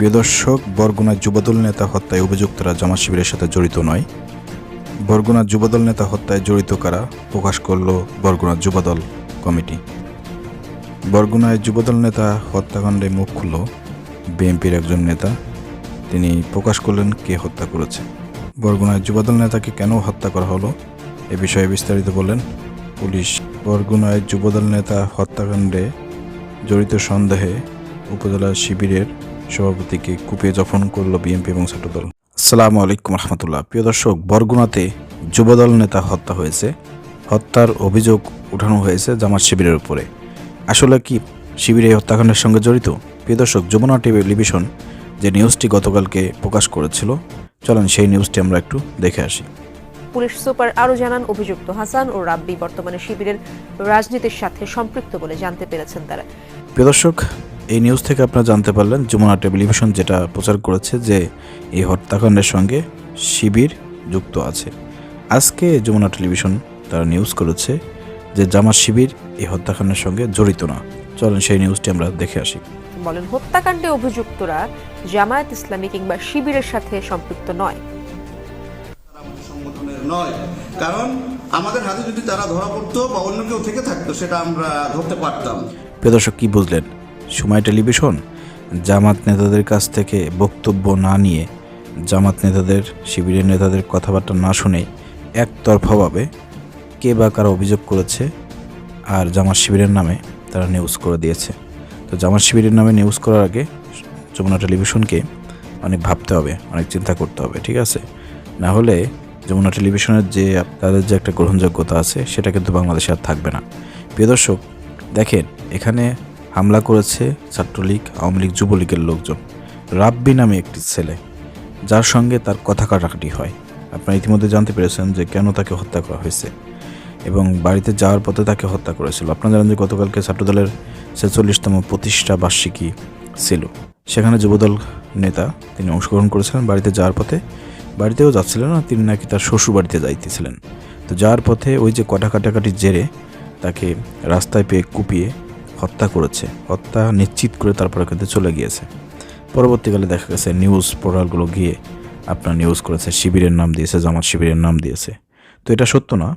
প্রিয় দর্শক বরগুনা যুবদল নেতা হত্যায় অভিযুক্তরা জামাত শিবিরের সাথে জড়িত নয়। বরগুনা যুবদল নেতা হত্যায় জড়িত কারা প্রকাশ করল বরগুনা যুবদল কমিটি। বরগুনায় যুবদল নেতা হত্যাকাণ্ডে মুখ খুলল বিএনপির একজন নেতা। তিনি প্রকাশ করলেন কে হত্যা করেছে। বরগুনায় যুবদল নেতাকে কেন হত্যা করা হলো এ বিষয়ে বিস্তারিত বলেন পুলিশ। বরগুনায় যুবদল নেতা হত্যাকাণ্ডে জড়িত সন্দেহে উপজেলা শিবিরের সভাপতিকে কুপিয়ে জফন করল বিএনপি এবং ছাত্রদল। আসসালামু আলাইকুম রহমতুল্লাহ। প্রিয় দর্শক বরগুনাতে যুবদল নেতা হত্যা হয়েছে। হত্যার অভিযোগ উঠানো হয়েছে জামাত শিবিরের উপরে। আসলে কি শিবির এই হত্যাকাণ্ডের সঙ্গে জড়িত? প্রিয় দর্শক যমুনা টেলিভিশন যে নিউজটি গতকালকে প্রকাশ করেছিল চলেন সেই নিউজটি আমরা একটু দেখে আসি। পুলিশ সুপার আরও জানান অভিযুক্ত হাসান ও রাব্বি বর্তমানে শিবিরের রাজনীতির সাথে সম্পৃক্ত বলে জানতে পেরেছেন তারা। প্রিয় দর্শক এই নিউজ থেকে আপনারা জানতে পারলেন যমুনা টেলিভিশন যেটা প্রচার করেছে যে এই হত্যাকাণ্ডের সঙ্গে শিবির যুক্ত আছে। আজকে যমুনা টেলিভিশন তারা নিউজ করেছে যে জামাত শিবির এই হত্যাকাণ্ডের সঙ্গে জড়িত না। চলেন সেই নিউজটি আমরা দেখে আসি। বলেন হত্যাকাণ্ডে অভিযুক্তরা জামায়াত ইসলামী কিংবা শিবিরের সাথে সম্পৃক্ত নয়। নয়। কারণ আমাদের হাতে যদি তারা ধরা পড়তো বা অন্য কেউ থেকে থাকতো সেটা আমরা ধরতে পারতাম। প্রিয় দর্শক কী বুঝলেন? সময় টেলিভিশন, জামাত নেতাদের কাছ থেকে বক্তব্য না নিয়ে, জামাত নেতাদের, শিবিরের নেতাদের কথাবার্তা না শুনে একতরফাভাবে কে বা কারা অভিযোগ করেছে আর জামাত শিবিরের নামে তারা নিউজ করে দিয়েছে। তো জামাত শিবিরের নামে নিউজ করার আগে যমুনা টেলিভিশনকে অনেক ভাবতে হবে, অনেক চিন্তা করতে হবে, ঠিক আছে? না হলে যমুনা টেলিভিশনের যে, তাদের যে একটা গ্রহণযোগ্যতা আছে, সেটা কিন্তু বাংলাদেশে আর থাকবে না। প্রিয় দর্শক, দেখেন, এখানে হামলা করেছে ছাত্রলীগ, আওয়ামী লীগ, যুবলীগের লোকজন। রাব্বি নামে একটি ছেলে। যার সঙ্গে তার কথা কাটাকাটি হয়। আপনারা ইতিমধ্যে জানতে পেরেছেন যে কেন তাকে হত্যা করা হয়েছে এবং বাড়িতে যাওয়ার পথে তাকে হত্যা করেছিল। আপনারা জানেন যে গতকালকে ছাত্রদলের ছেচল্লিশতম প্রতিষ্ঠা বার্ষিকী ছিল। সেখানে যুবদল নেতা তিনি অংশগ্রহণ করেছিলেন বাড়িতে যাওয়ার পথে। বাড়িতেও যাচ্ছিলেন না, তিনি নাকি তার শ্বশুর বাড়িতে যাইতেছিলেন। তো যাওয়ার পথে ওই যে কটা কাটাকাটির জেরে তাকে রাস্তায় পেয়ে কুপিয়ে হত্যা করেছে। হত্যা নিশ্চিত করে তারপরে কিন্তু চলে গিয়েছে। পরবর্তীকালে দেখা গেছে নিউজ পোর্টালগুলো গিয়ে আপনার নিউজ করেছে, শিবিরের নাম দিয়েছে, জামাত শিবিরের নাম দিয়েছে। তো এটা সত্য না।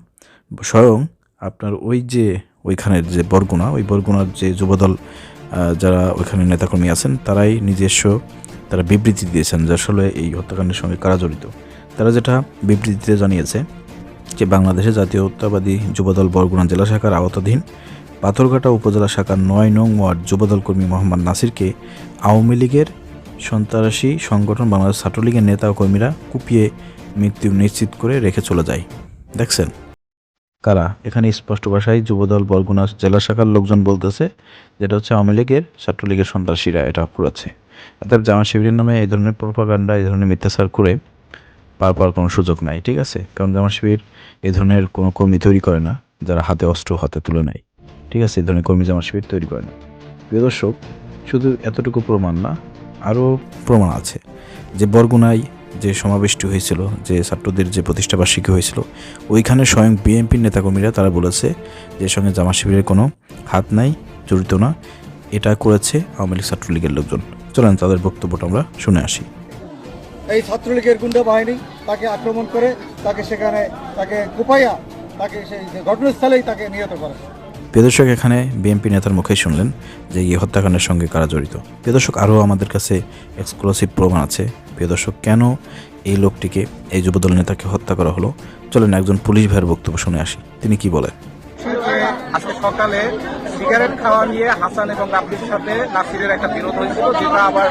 স্বয়ং আপনার ওই যে ওইখানের যে বরগুনা, ওই বরগুনার যে যুবদল যারা ওইখানে নেতাকর্মী আছেন, তারাই নিজস্ব তারা বিবৃতি দিয়েছেন যে আসলে এই হত্যাকাণ্ডের সঙ্গে কারা জড়িত। তারা যেটা বিবৃতিতে জানিয়েছে যে বাংলাদেশে জাতীয়তাবাদী যুবদল বরগুনা জেলা শাখার আওতাধীন পাথরঘাটা উপজেলা শাখার নয় নং ওয়ার্ড যুবদল কর্মী মোহাম্মদ নাসিরকে আওয়ামী লীগের সন্ত্রাসী সংগঠন বাংলাদেশ ছাত্রলীগের নেতা ও কর্মীরা কুপিয়ে মৃত্যু নিশ্চিত করে রেখে চলে যায়। দেখছেন? কারা? এখানে স্পষ্ট ভাষায় যুবদল বরগুনা জেলা শাখার লোকজন বলতেছে, যেটা হচ্ছে আওয়ামী লীগের ছাত্রলীগের সন্ত্রাসীরা এটা পুরাচ্ছে। অর্থাৎ জামা শিবিরের নামে এই ধরনের প্রপাগান্ডা এই ধরনের মিথ্যাচার করে পার পাওয়ার কোনো সুযোগ নাই, ঠিক আছে? কারণ জামা শিবির এই ধরনের কোনো কর্মী তৈরি করে না, যারা হাতে অস্ত্র, হাতে তুলে নেয়। ঠিক আছে, এই ধরনের কর্মী জামা শিবির তৈরি করেন প্রিয় দর্শক, শুধু এতটুকু প্রমাণ না আরও প্রমাণ আছে যে বরগুনায় যে সমাবেশটি হয়েছিল, যে ছাত্রদের যে প্রতিষ্ঠাবার্ষিকী হয়েছিল, ওইখানে স্বয়ং বিএনপির নেতাকর্মীরা তারা বলেছে যে সঙ্গে জামা শিবিরের কোনো হাত নাই, জড়িত না। এটা করেছে আওয়ামী লীগ ছাত্রলীগের লোকজন। চলেন, তাদের বক্তব্যটা আমরা শুনে আসি। এই ছাত্রলীগের গুন্ডা বাহিনী তাকে আক্রমণ করে, তাকে সেখানে, তাকে কুপাইয়া, তাকে সেই ঘটনাস্থলেই তাকে নিহত করে প্রিয় দর্শক এখানে বিএনপি নেতার মুখেই শুনলেন যে এই হত্যাকাণ্ডের সঙ্গে কারা জড়িত। প্রিয় দর্শক আরও আমাদের কাছে এক্সক্লুসিভ প্রমাণ আছে। প্রিয় দর্শক কেন এই লোকটিকে, এই যুবদল নেতাকে হত্যা করা হলো? চলেন একজন পুলিশ ভাইয়ের বক্তব্য শুনে আসি। তিনি কি বলেন? আজকে সকালে সিগারেট খাওয়া নিয়ে হাসান এবং আব্দুর সাথে নাসিরের একটা বিরোধ হয়েছিল, যেটা আবার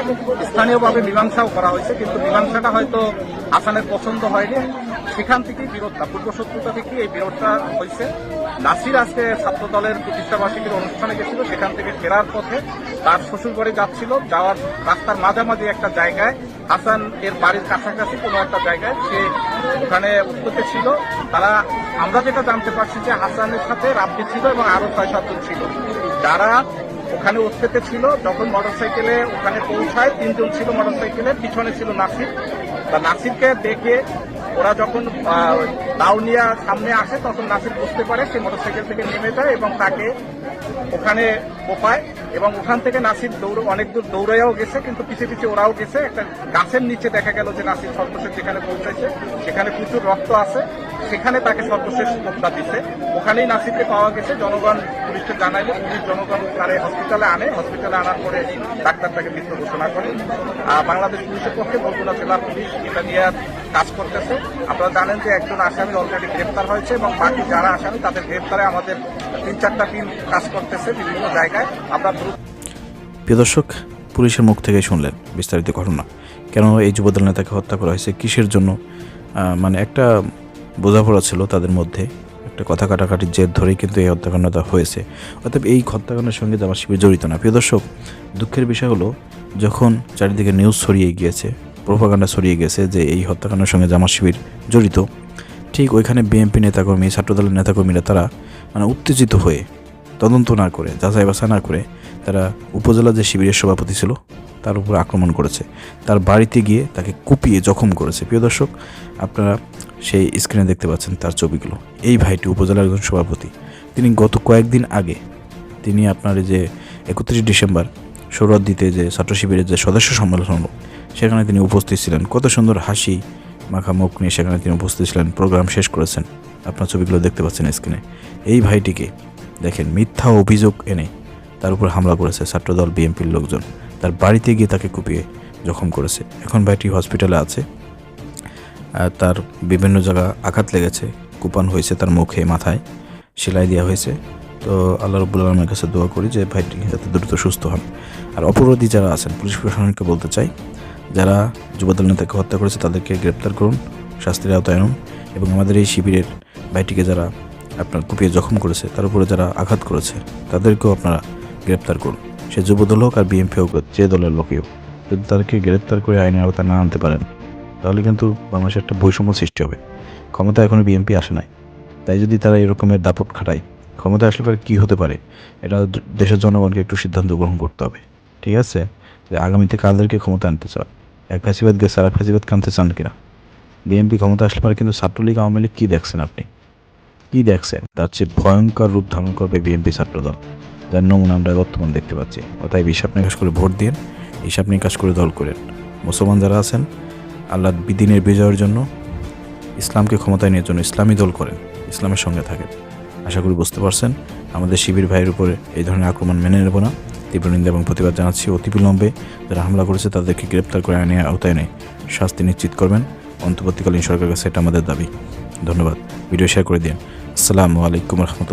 স্থানীয়ভাবে মীমাংসাও করা হয়েছে, কিন্তু মীমাংসাটা হয়তো হাসানের পছন্দ হয়নি। সেখান থেকেই বিরোধটা পূর্ব শত্রুতা থেকে এই বিরোধটা হয়েছে। নাসির আজকে ছাত্র দলের প্রতিষ্ঠা বার্ষিকীর অনুষ্ঠানে গেছিল, সেখান থেকে ফেরার পথে তার শ্বশুরবাড়ি যাচ্ছিল, যাওয়ার রাস্তার মাঝামাঝি একটা জায়গায়, হাসান এর বাড়ির কাছাকাছি কোনো একটা জায়গায় সে ওখানে উত্তরতে ছিল। তারা, আমরা যেটা জানতে পারছি যে হাসানের সাথে রাব্বি ছিল এবং আরও ছয় সাতজন ছিল। যারা ওখানে উৎপেতে ছিল, যখন মোটরসাইকেলে ওখানে পৌঁছায়, তিনজন ছিল মোটরসাইকেলে পিছনে ছিল নাসির। তা নাসিরকে দেখে ওরা যখন দাউনিয়া সামনে আসে, তখন নাসির বুঝতে পারে সে মোটরসাইকেল থেকে নেমে যায় এবং তাকে ওখানে কোপায় এবং ওখান থেকে নাসির দৌড়, অনেক দূর দৌড়াইয়াও গেছে, কিন্তু পিছিয়ে পিছিয়ে ওরাও গেছে। একটা গাছের নিচে দেখা গেল যে নাসির সর্বশেষ যেখানে পৌঁছেছে সেখানে প্রচুর রক্ত আছে। সেখানে তাকে সর্বশেষ হত্যা দিছে। ওখানেই নাসিরকে পাওয়া গেছে। জনগণ পুলিশকে জানাইলে। পুলিশ জনগণ তারে হসপিটালে আনে। হসপিটালে আনার পরে ডাক্তার তাকে মৃত ঘোষণা করে। বাংলাদেশ পুলিশের পক্ষে বগুড়া জেলা পুলিশ এটা নিয়ে কাজ করতেছে। আপনারা জানেন যে একজন আসামি অলরেডি গ্রেপ্তার হয়েছে এবং বাকি যারা আসামি, তাদের গ্রেপ্তারে আমাদের তিন চারটা টিম কাজ করতেছে বিভিন্ন জায়গায়। আমরা প্রিয় দর্শক, পুলিশের মুখ থেকে শুনলেন বিস্তারিত ঘটনা। কেন এই যুবদল নেতাকে হত্যা করা হয়েছে? কিসের জন্য? মানে একটা বোঝাপড়া ছিল তাদের মধ্যে। একটা কথা কাটাকাটির জের ধরেই কিন্তু এই হত্যাকাণ্ডটা হয়েছে। অর্থাৎ এই হত্যাকাণ্ডের সঙ্গে জামা শিবির জড়িত না। প্রিয় দর্শক, দুঃখের বিষয় হলো, যখন চারিদিকে নিউজ ছড়িয়ে গিয়েছে প্রোপাগান্ডা ছড়িয়ে গেছে যে এই হত্যাকাণ্ডের সঙ্গে জামা শিবির জড়িত, ঠিক ওইখানে বিএনপি নেতাকর্মী, ছাত্রদলের নেতাকর্মীরা তারা মানে উত্তেজিত হয়ে তদন্ত না করে, যাচাই বাছাই না করে তারা উপজেলা যে শিবিরের সভাপতি ছিল, তার উপর আক্রমণ করেছে। তার বাড়িতে গিয়ে তাকে কুপিয়ে জখম করেছে। প্রিয় দর্শক, আপনারা সেই স্ক্রিনে দেখতে পাচ্ছেন তার ছবিগুলো। এই ভাইটি উপজেলার একজন সভাপতি। তিনি গত কয়েকদিন আগে তিনি আপনার যে একত্রিশ ডিসেম্বর সৌরদ্দিতে যে ছাত্র শিবিরের যে সদস্য সম্মেলন হলো, সেখানে তিনি উপস্থিত ছিলেন। কত সুন্দর হাসি মাখা মুখ নিয়ে সেখানে তিনি উপস্থিত ছিলেন। প্রোগ্রাম শেষ করেছেন। আপনার ছবিগুলো দেখতে পাচ্ছেন স্ক্রিনে এই ভাইটিকে দেখেন, মিথ্যা অভিযোগ এনে তার উপর হামলা করেছে ছাত্রদল, বিএনপির লোকজন। তার বাড়িতে গিয়ে তাকে কুপিয়ে জখম করেছে। এখন ভাইটি হসপিটালে আছে। তার বিভিন্ন জায়গা আঘাত লেগেছে। কুপান হয়েছে তার মুখে, মাথায়। সেলাই দেওয়া হয়েছে। তো আল্লাহ রব্বুল আলমের কাছে দোয়া করি যে ভাইটি যাতে দ্রুত সুস্থ হন। আর অপরাধী যারা আছেন, পুলিশ প্রশাসনকে বলতে চাই, যারা যুবদল নেতাকে হত্যা করেছে তাদেরকে গ্রেপ্তার করুন, শাস্তির আওতায় আনুন এবং আমাদের এই শিবিরের ভাইটিকে যারা আপনার কুপিয়ে জখম করেছে, তার উপরে যারা আঘাত করেছে, তাদেরকেও আপনারা গ্রেপ্তার করুন। সে যুবদল হোক আর বিএনপি হোক, যে দলের লোকই হোক, যদি তাদেরকে গ্রেপ্তার করে আইনের আওতায় না আনতে পারেন তাহলে কিন্তু বাংলাদেশে একটা বৈষম্য সৃষ্টি হবে। ক্ষমতা এখনও বিএনপি আসে নাই। তাই যদি তারা এরকমের দাপট খাটায় ক্ষমতা আসলে পরে কী হতে পারে? এটা দেশের জনগণকে একটু সিদ্ধান্ত গ্রহণ করতে হবে। ঠিক আছে? যে আগামীতে কাদেরকে ক্ষমতা আনতে চায়? এক ফ্যাসিবাদ গেছে আর এক ফ্যাসিবাদ আনতে চান কিনা? বিএনপি ক্ষমতা আসলে পরে কিন্তু ছাত্রলীগ আওয়ামী লীগ কী দেখছেন আপনি? কী দেখছেন? তার চেয়ে ভয়ঙ্কর রূপ ধারণ করবে বিএনপি ছাত্রদল, যার নমুনা আমরা বর্তমান দেখতে পাচ্ছি। অতএব হিসাব নিকাশ করে ভোট দিন, হিসাব নিকাশ করে দল করেন। মুসলমান যারা আছেন আল্লাহ বিদিনের বিজয়ের জন্য ইসলামকে ক্ষমতায় নেওয়ার জন্য ইসলামী দল করেন, ইসলামের সঙ্গে থাকেন। আশা করি বুঝতে পারছেন, আমাদের শিবির ভাইয়ের উপরে এই ধরনের আক্রমণ মেনে নেব না। তীব্র নিন্দা এবং প্রতিবাদ জানাচ্ছি অতি বিলম্বে। যারা হামলা করেছে তাদেরকে গ্রেপ্তার করে আইনে আওতায় নেয় শাস্তি নিশ্চিত করবেন। অন্তর্বর্তীকালীন সরকারের কাছে এটা আমাদের দাবি। ধন্যবাদ। ভিডিও শেয়ার করে দিন। আসসালামু আলাইকুম রহমতুল্লাহ।